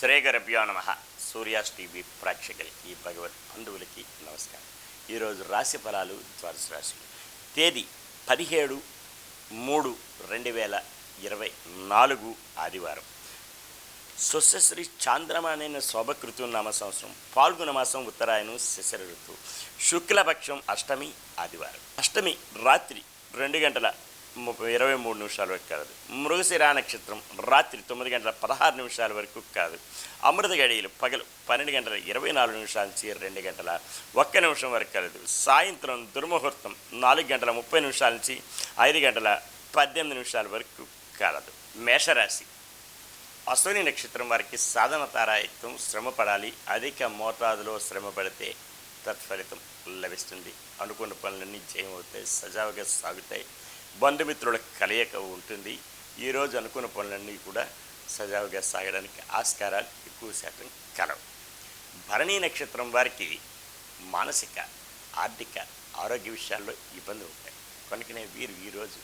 శ్రేగరభ్యో నమ. సూర్యాస్ టీవీ ప్రేక్షకులకి భగవత్ బంధువులకి నమస్కారం. ఈరోజు రాశి ఫలాలు ద్వాదశ రాశులు. తేదీ పదిహేడు మూడు రెండు వేల ఇరవై నాలుగు ఆదివారం. స్వశ్రీ చాంద్రమానైన శోభకృతు నామ సంవత్సరం. పాల్గొన మాసం ఉత్తరాయణం శిశర ఋతువు శుక్లపక్షం అష్టమి ఆదివారం. అష్టమి రాత్రి రెండు గంటల ఇరవై మూడు నిమిషాల వరకు కాదు. మృగశిరా నక్షత్రం రాత్రి తొమ్మిది గంటల పదహారు నిమిషాల వరకు కాదు. అమృత గడియలు పగలు పన్నెండు గంటల ఇరవై నాలుగు నిమిషాల నుంచి రెండు గంటల ఒక్క నిమిషం వరకు కలదు. సాయంత్రం దుర్ముహూర్తం నాలుగు గంటల ముప్పై నిమిషాల నుంచి ఐదు గంటల పద్దెనిమిది నిమిషాల వరకు కలదు. మేషరాశి. అశ్విని నక్షత్రం వారికి సాధన తారాయుక్తం శ్రమ పడాలి. అధిక మోతాదులో శ్రమ పడితే తత్ఫలితం లభిస్తుంది. అనుకున్న పనులన్నీ జయమవుతాయి. సజావుగా సాగుతాయి. బంధుమిత్రుల కలయిక ఉంటుంది. ఈరోజు అనుకున్న పనులన్నీ కూడా సజావుగా సాగడానికి ఆస్కారాలు ఎక్కువ శాతం కలవు. భరణీ నక్షత్రం వారికి మానసిక ఆర్థిక ఆరోగ్య విషయాల్లో ఇబ్బందులు ఉంటాయి. కనుకనే వీరు ఈరోజు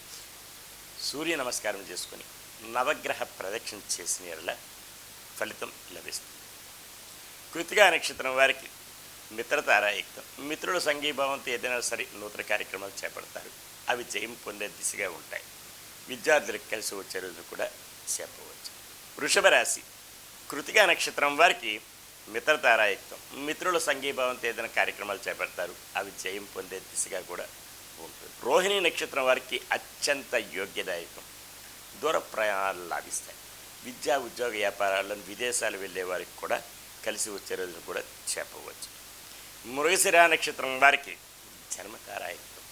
సూర్య నమస్కారం చేసుకొని నవగ్రహ ప్రదక్షిణ చేసిన ఫలితం లభిస్తుంది. కృతిగా నక్షత్రం వారికి మిత్రతారాయుక్తం. మిత్రుల సంఘీభావంతో ఏదైనా సరే నూతన కార్యక్రమాలు చేపడతారు. అవి జయం పొందే దిశగా ఉంటాయి. విద్యార్థులకు కలిసి వచ్చే రోజు కూడా చెప్పవచ్చు. వృషభ రాశి కృతిగా నక్షత్రం వారికి మిత్రతారాయుక్తం మిత్రుల సంఘీభావంతో ఏదైనా కార్యక్రమాలు చేపడతారు. అవి జయం పొందే దిశగా కూడా ఉంటుంది. రోహిణి నక్షత్రం వారికి అత్యంత యోగ్యదాయకం. దూర ప్రయాణాలు లాభిస్తాయి. విద్యా ఉద్యోగ వ్యాపారాలను విదేశాలు వెళ్ళే వారికి కూడా కలిసి వచ్చే రోజులు కూడా చెప్పవచ్చు. మృగశిరా నక్షత్రం వారికి జన్మతారాయుక్తం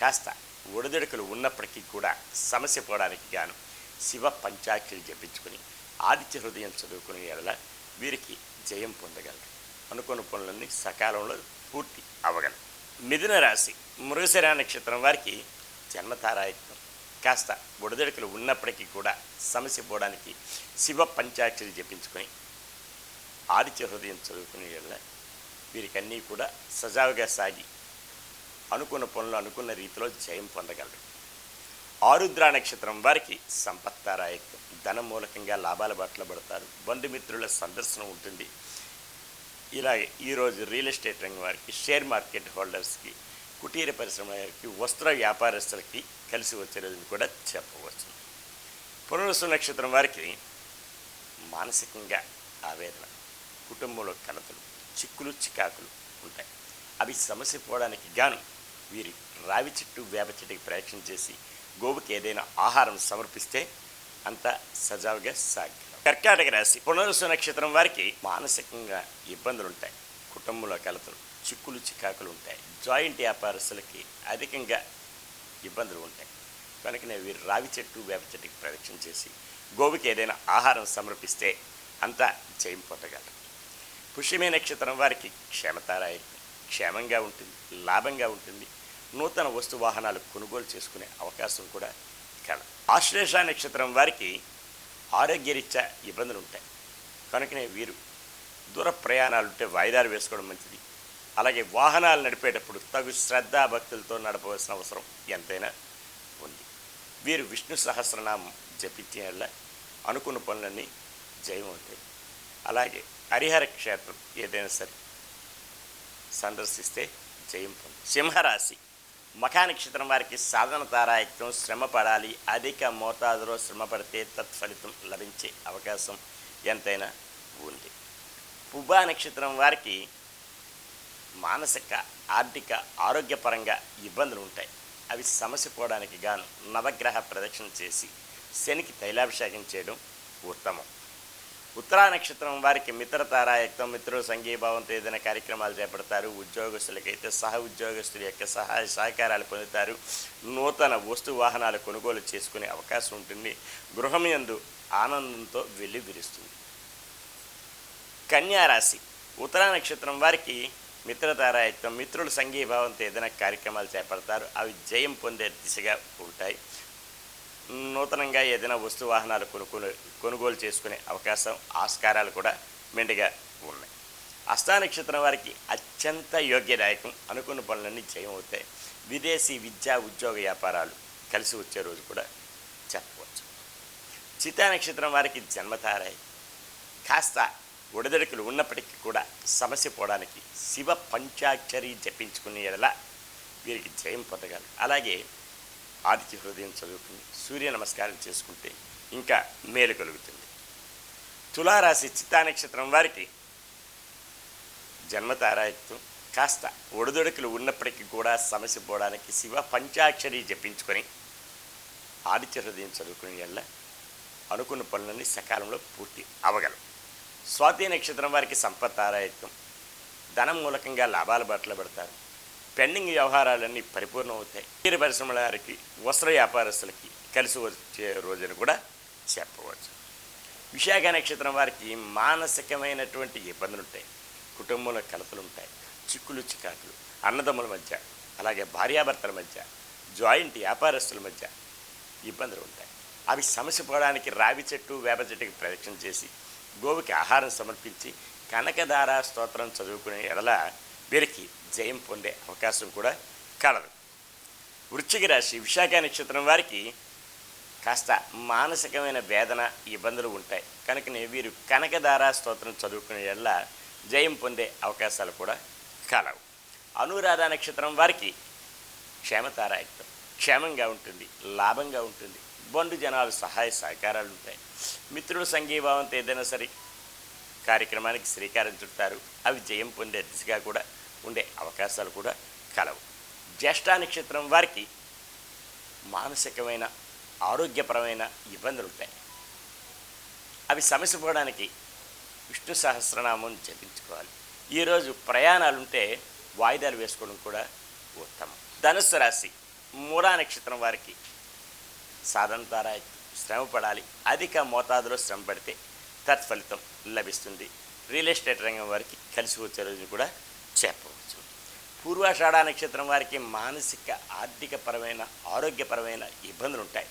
కాస్త ఒడిదొడుకులు ఉన్నప్పటికీ కూడా సమస్య పోవడానికి గాను శివ పంచాక్షరి జపించుకుని ఆదిత్య హృదయం చదువుకునే ఎడల వీరికి జయం పొందగలరు. అనుకున్న పనులన్నీ సకాలంలో పూర్తి అవ్వగలరు మిథున రాశి మృగశిరా నక్షత్రం వారికి జన్మతారాయత్వం. కాస్త ఒడిదుడుకులు ఉన్నప్పటికీ కూడా సమస్య పోవడానికి శివ పంచాక్షరి జపించుకొని ఆదిత్య హృదయం చదువుకునే ఎడల వీరికన్నీ కూడా సజావుగా సాగి అనుకున్న పనులు అనుకున్న రీతిలో జయం పొందగలరు. ఆరుద్ర నక్షత్రం వారికి సంపత్తారాయకం ధనం మూలకంగా లాభాల బట్టలు పడతారు. బంధుమిత్రుల సందర్శనం ఉంటుంది. ఇలాగే ఈరోజు రియల్ ఎస్టేట్ రంగం వారికి షేర్ మార్కెట్ హోల్డర్స్కి కుటీర పరిశ్రమ వారికి వస్త్ర వ్యాపారస్తులకి కలిసి వచ్చే రోజుని కూడా చెప్పవచ్చు. పునరుసు నక్షత్రం వారికి మానసికంగా ఆవేదన కుటుంబంలో కలతలు చిక్కులు చికాకులు ఉంటాయి. అవి సమస్య పోవడానికి గాను వీరి రావి చెట్టు వేప చెట్టుకి ప్రయత్నం చేసి గోవుకి ఏదైనా ఆహారం సమర్పిస్తే అంతా సజావుగా సాగి కర్కాటక రాశి పునరుసు నక్షత్రం వారికి మానసికంగా ఇబ్బందులు ఉంటాయి కుటుంబంలో కలతలు చిక్కులు చికాకులు ఉంటాయి. జాయింట్ వ్యాపారస్తులకి అధికంగా ఇబ్బందులు ఉంటాయి. కనుకనే వీరు రావి చెట్టు వేప చెట్టుకి ప్రదక్షిణ చేసి గోవుకి ఏదైనా ఆహారం సమర్పిస్తే అంతా జయం పొందగలరు. పుష్యమే నక్షత్రం వారికి క్షేమతారాయి క్షేమంగా ఉంటుంది లాభంగా ఉంటుంది. నూతన వస్తు వాహనాలు కొనుగోలు చేసుకునే అవకాశం కూడా కలదు ఆశ్లేష నక్షత్రం వారికి ఆరోగ్యరీత్యా ఇబ్బందులు ఉంటాయి. కనుకనే వీరు దూర ప్రయాణాలు ఉంటే వాయిదాలు వేసుకోవడం మంచిది. అలాగే వాహనాలు నడిపేటప్పుడు తగు శ్రద్ధాభక్తులతో నడపవలసిన అవసరం ఎంతైనా ఉంది. వీరు విష్ణు సహస్రనామం జపించే అనుకున్న పనులన్నీ జయం అవుతాయి అలాగే హరిహర క్షేత్రం ఏదైనా సరే సందర్శిస్తే జయం పొంది సింహరాశి. మఖా నక్షత్రం వారికి సాధన తారాయత్వం శ్రమ పడాలి. అధిక మోతాదులో శ్రమ పడితే తత్ఫలితం లభించే అవకాశం ఎంతైనా ఉంది. పుబ్బా నక్షత్రం వారికి మానసిక ఆర్థిక ఆరోగ్యపరంగా ఇబ్బందులు ఉంటాయి. అవి సమస్య పోవడానికి గాను నవగ్రహ ప్రదక్షిణ చేసి శనికి తైలాభిషేకం చేయడం ఉత్తమం. ఉత్తరా నక్షత్రం వారికి మిత్రతారాయుక్తం మిత్రుల సంఘీభావంతో ఏదైనా కార్యక్రమాలు చేపడతారు. ఉద్యోగస్తులకైతే సహ ఉద్యోగస్తుల యొక్క సహాయ సహకారాలు పొందుతారు. నూతన వస్తు వాహనాలు కొనుగోలు చేసుకునే అవకాశం ఉంటుంది. గృహం యందు ఆనందంతో వెళ్ళి విరుస్తుంది కన్యారాశి ఉత్తరా నక్షత్రం వారికి మిత్రతారాయుక్తం మిత్రుల సంఘీభావంతో ఏదైనా కార్యక్రమాలు చేపడతారు. అవి జయం పొందే దిశగా ఉంటాయి. నూతనంగా ఏదైనా వస్తు వాహనాలు కొనుగోలు కొనుగోలు చేసుకునే అవకాశం ఆస్కారాలు కూడా మెండుగా ఉన్నాయి. అష్టా నక్షత్రం వారికి అత్యంత యోగ్యదాయకం. అనుకున్న పనులన్నీ జయం అవుతాయి విదేశీ విద్యా ఉద్యోగ వ్యాపారాలు కలిసి వచ్చే రోజు కూడా చెప్పవచ్చు. చితా నక్షత్రం వారికి జన్మతారాయి. కాస్త ఒడిదడుకులు ఉన్నప్పటికీ కూడా సమస్య పోవడానికి శివ పంచాక్షరి జపించుకునే వీరికి జయం పొందగలరు. అలాగే ఆదిత్య హృదయం చదువుకుని సూర్య నమస్కారం చేసుకుంటే ఇంకా మేలు కలుగుతుంది. తులారాశి చిత్తా నక్షత్రం వారికి జన్మతారాయత్వం కాస్త ఒడిదొడుకులు ఉన్నప్పటికీ కూడా సమస్య పోవడానికి శివ పంచాక్షరి జపించుకొని ఆదిత్య హృదయం చదువుకునే వెళ్ళ అనుకున్న పనులన్నీ సకాలంలో పూర్తి అవ్వగలం స్వాతి నక్షత్రం వారికి సంపత్తారాయత్వం. ధనం మూలకంగా లాభాల బట్టలు పెడతారు. పెండింగ్ వ్యవహారాలన్నీ పరిపూర్ణం అవుతాయి తీర పరిశ్రమల వారికి వస్త్ర వ్యాపారస్తులకి కలిసి వచ్చే రోజును కూడా చెప్పవచ్చు. విశాఖ నక్షత్రం వారికి మానసికమైనటువంటి ఇబ్బందులు ఉంటాయి కుటుంబంలో కలతలు ఉంటాయి చిక్కులు చికాకులు అన్నదమ్ముల మధ్య అలాగే భార్యాభర్తల మధ్య జాయింట్ వ్యాపారస్తుల మధ్య ఇబ్బందులు ఉంటాయి అవి సమస్య పోవడానికి రావి చెట్టు వేప చెట్టుకి ప్రదక్షిణ చేసి గోవుకి ఆహారం సమర్పించి కనకదార స్తోత్రం చదువుకునే ఎడల జయం పొందే అవకాశం కూడా కలదు. వృశ్చిక రాశి విశాఖ నక్షత్రం వారికి కాస్త మానసికమైన వేదన ఇబ్బందులు ఉంటాయి. కనుకనే వీరు కనకధారా స్తోత్రం చదువుకునే వల్ల జయం పొందే అవకాశాలు కూడా కలవు. అనురాధ నక్షత్రం వారికి క్షేమతారాయత్వం. క్షేమంగా ఉంటుంది లాభంగా ఉంటుంది. బండు జనాలు సహాయ సహకారాలు ఉంటాయి. మిత్రుల సంఘీభావంతో ఏదైనా సరే కార్యక్రమానికి శ్రీకారం చుట్టారు. అవి జయం పొందే దిశగా కూడా ఉండే అవకాశాలు కూడా కలవు. జ్యేష్ఠ నక్షత్రం వారికి మానసికమైన ఆరోగ్యపరమైన ఇబ్బందులు ఉంటాయి. అవి సమస్య పోవడానికి విష్ణు సహస్రనామం జపించుకోవాలి. ఈరోజు ప్రయాణాలుంటే వాయిదాలు వేసుకోవడం కూడా ఉత్తమం. ధనుస్సు రాశి మూడా నక్షత్రం వారికి సాధన ద్వారా శ్రమ పడాలి అధిక మోతాదులో శ్రమ పడితే తత్ఫలితం లభిస్తుంది. రియల్ ఎస్టేట్ రంగం వారికి కలిసి వచ్చే రోజు కూడా చెప్పవచ్చు. పూర్వాషాఢ నక్షత్రం వారికి మానసిక ఆర్థికపరమైన ఆరోగ్యపరమైన ఇబ్బందులు ఉంటాయి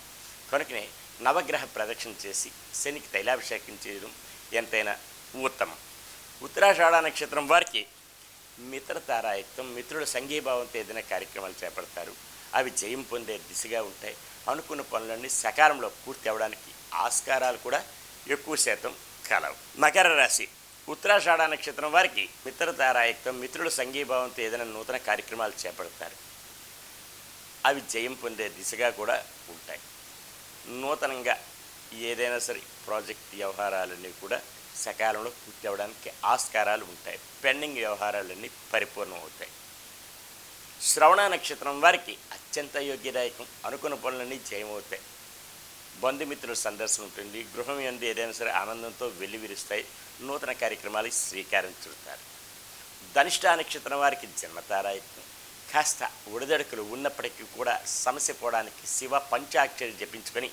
కనుకనే నవగ్రహ ప్రదక్షిణ చేసి శనికి తైలాభిషేకం చేయడం ఎంతైనా ఉత్తమం. ఉత్తరాషాఢ నక్షత్రం వారికి మిత్రతారాయుక్తం మిత్రుల సంఘీభావంతో ఏదైనా కార్యక్రమాలు చేపడతారు. అవి జయం పొందే దిశగా ఉంటాయి. అనుకున్న పనులన్నీ సకాలంలో పూర్తి అవ్వడానికి ఆస్కారాలు కూడా ఎక్కువ శాతం కలవు. మకర రాశి ఉత్తరాషాఢ నక్షత్రం వారికి మిత్రతారాయత్వం మిత్రుల సంఘీభావంతో ఏదైనా నూతన కార్యక్రమాలు చేపడతారు. అవి జయం పొందే దిశగా కూడా ఉంటాయి. నూతనంగా ఏదైనా సరే ప్రాజెక్ట్ వ్యవహారాలన్నీ కూడా సకాలంలో పూర్తి అవ్వడానికి ఆస్కారాలు ఉంటాయి. పెండింగ్ వ్యవహారాలన్నీ పరిపూర్ణం అవుతాయి శ్రవణ నక్షత్రం వారికి అత్యంత యోగ్యదాయకం. అనుకున్న పనులన్నీ జయమవుతాయి. బంధుమిత్రుల సందర్శన ఉంటుంది. గృహం ఎందు ఏదైనా సరే ఆనందంతో వెల్లివిరుస్తాయి నూతన కార్యక్రమాలకు శ్రీకారం చుడతారు. ధనిష్ట నక్షత్రం వారికి జన్మతారాయత్నం కాస్త ఉడదడుకులు ఉన్నప్పటికీ కూడా సమస్య పోవడానికి శివ పంచాక్షరి జపించుకొని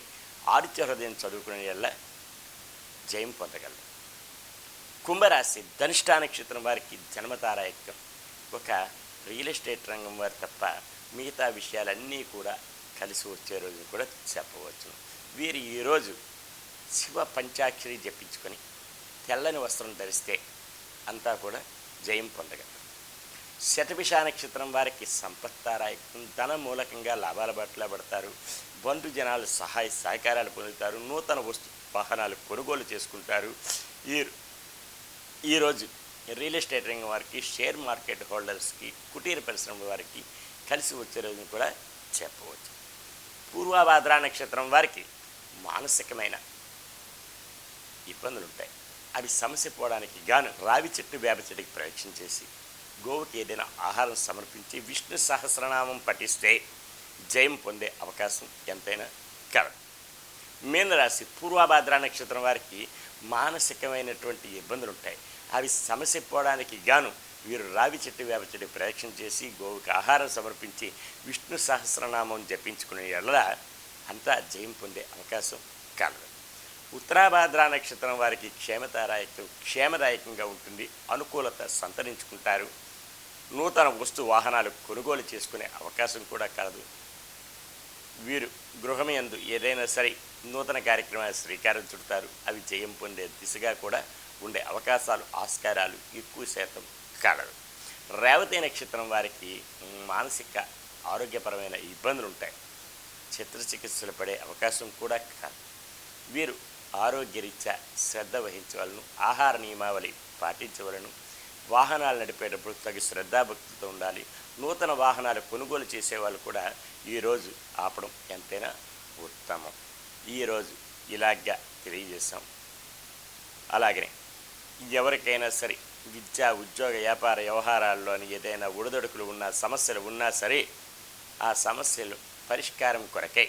ఆదిత్య హృదయం చదువుకునే వల్ల జయం పొందగలరు. కుంభరాశి ధనిష్ట నక్షత్రం వారికి జన్మతారాయత్వం. ఒక రియల్ ఎస్టేట్ రంగం వారు తప్ప మిగతా విషయాలన్నీ కూడా కలిసి వచ్చే రోజు కూడా చెప్పవచ్చు. వీరు ఈరోజు శివ పంచాక్షరి జపించుకొని తెల్లని వస్త్రం ధరిస్తే అంతా కూడా జయం పొందగలరు. శతభిష నక్షత్రం వారికి సంపత్తారాయకం ధన మూలకంగా లాభాల బట్టలు పడతారు. బంధు జనాలు సహాయ సహకారాలు పొందుతారు. నూతన వస్తు వాహనాలు కొనుగోలు చేసుకుంటారు. ఈ ఈరోజు రియల్ ఎస్టేట్ రంగం వారికి షేర్ మార్కెట్ హోల్డర్స్కి కుటీర పరిశ్రమ వారికి కలిసి వచ్చే రోజుని కూడా చెప్పవచ్చు. పూర్వాభాద్ర నక్షత్రం వారికి మానసికమైన ఇబ్బందులు ఉంటాయి. అవి సమస్య పోవడానికి గాను రావి చెట్టు వేప చెట్టుకి ప్రయత్నం చేసి గోవుకి ఏదైనా ఆహారం సమర్పించి విష్ణు సహస్రనామం పఠిస్తే జయం పొందే అవకాశం ఎంతైనా కలదు. మీనరాశి పూర్వాభాద్ర నక్షత్రం వారికి మానసికమైనటువంటి ఇబ్బందులు ఉంటాయి. అవి సమస్య పోవడానికి గాను వీరు రావి చెట్టు వేప చెట్టు ప్రయత్నం చేసి గోవుకి ఆహారం సమర్పించి విష్ణు సహస్రనామం జపించుకునే వల్ల అంతా జయం పొందే అవకాశం కలదు. ఉత్తరాభాద్ర నక్షత్రం వారికి క్షేమతారాయకం క్షేమదాయకంగా ఉంటుంది. అనుకూలత సంతరించుకుంటారు. నూతన వస్తు వాహనాలు కొనుగోలు చేసుకునే అవకాశం కూడా కలదు. వీరు గృహమయందు ఏదైనా సరే నూతన కార్యక్రమాలు శ్రీకారం చుడతారు. అవి జయం పొందే దిశగా కూడా ఉండే అవకాశాలు ఆస్కారాలు ఎక్కువ శాతం కలదు. రేవతి నక్షత్రం వారికి మానసిక ఆరోగ్యపరమైన ఇబ్బందులు ఉంటాయి చిత్రచికిత్సలు పడే అవకాశం కూడా కాదు వీరు ఆరోగ్యరీత్యా శ్రద్ధ వహించవలను ఆహార నియమావళి పాటించవలను వాహనాలు నడిపేటప్పుడు తగు శ్రద్ధాభక్తితో ఉండాలి నూతన వాహనాలు కొనుగోలు చేసేవాళ్ళు కూడా ఈరోజు ఆపడం ఎంతైనా ఉత్తమం. ఈరోజు ఇలాగా తెలియజేశాం. అలాగనే ఎవరికైనా సరే విద్యా ఉద్యోగ వ్యాపార వ్యవహారాల్లోని ఏదైనా ఒడిదొడుకులు ఉన్నా సమస్యలు ఉన్నా సరే ఆ సమస్యలు పరిష్కారం కొరకై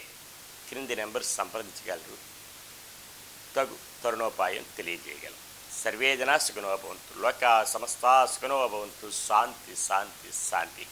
క్రింది నెంబర్ సంప్రదించగలరు. తగు తరుణోపాయం తెలియజేయగలం. సర్వే సుఖనోభవంతు లోక సమస్త లోకా సమస్తా శాంతి శాంతి శాంతి.